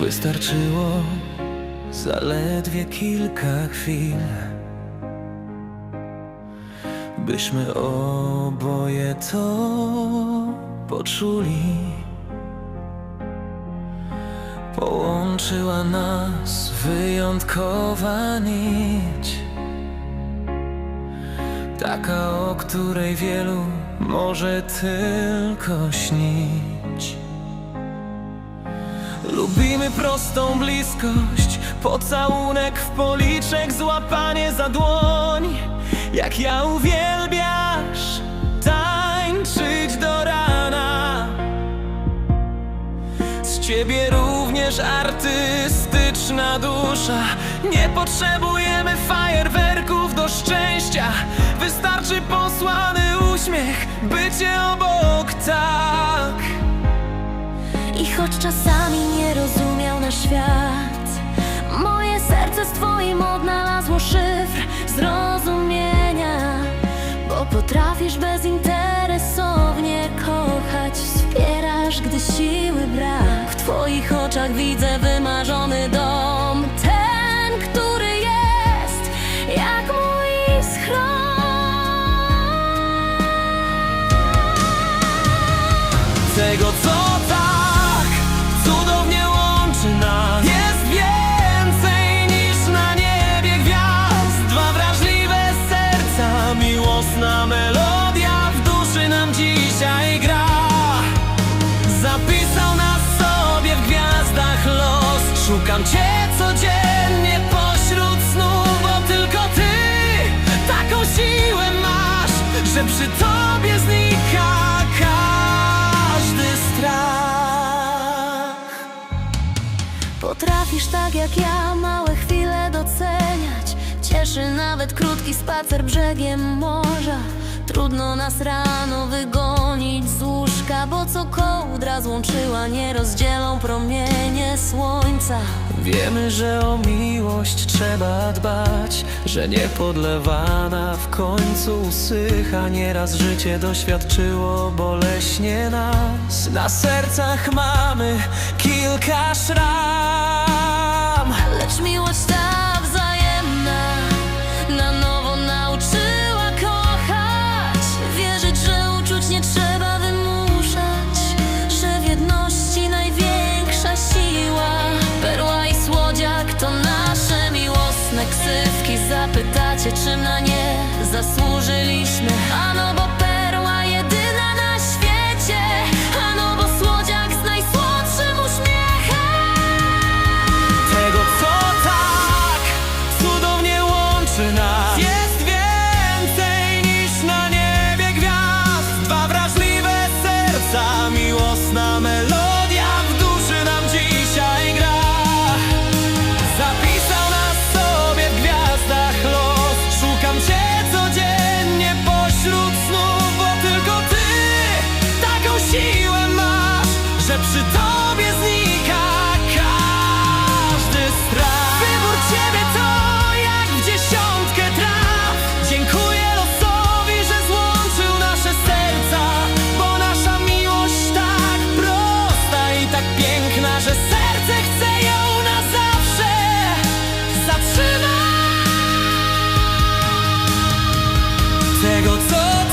Wystarczyło zaledwie kilka chwil, byśmy oboje to poczuli. Połączyła nas wyjątkowa nić, taka, o której wielu może tylko śnić. Lubimy prostą bliskość, pocałunek w policzek, złapanie za dłoń. Jak ja uwielbiasz tańczyć do rana. Z ciebie również artystyczna dusza. Nie potrzebujemy fajerwerków do szczęścia. Wystarczy posłany uśmiech, bycie obok tak. Choć czasami nie rozumiał na świat. Moje serce z twoim odnalazło szyfr zrozumienia Bo potrafisz bezinteresownie kochać. Wspierasz, gdy siły brak. W twoich oczach widzę wymarzony dom. Ten, który jest jak mój schron. Tego, co Że przy Tobie znika każdy strach. Potrafisz tak jak ja małe chwile doceniać. Cieszy nawet krótki spacer brzegiem morza Trudno nas rano wygonić z łóżka Bo co kołdra złączyła nie rozdzielą promienie słońca. Wiemy, że o miłość trzeba dbać Że niepodlewana w końcu usycha. Nieraz życie doświadczyło boleśnie nas. Na sercach mamy kilka szram nie trzeba wymuszać Że w jedności największa siła Perła i słodziak to nasze miłosne ksywki. Zapytacie, czym na nie zasłużyliśmy? Ano tego co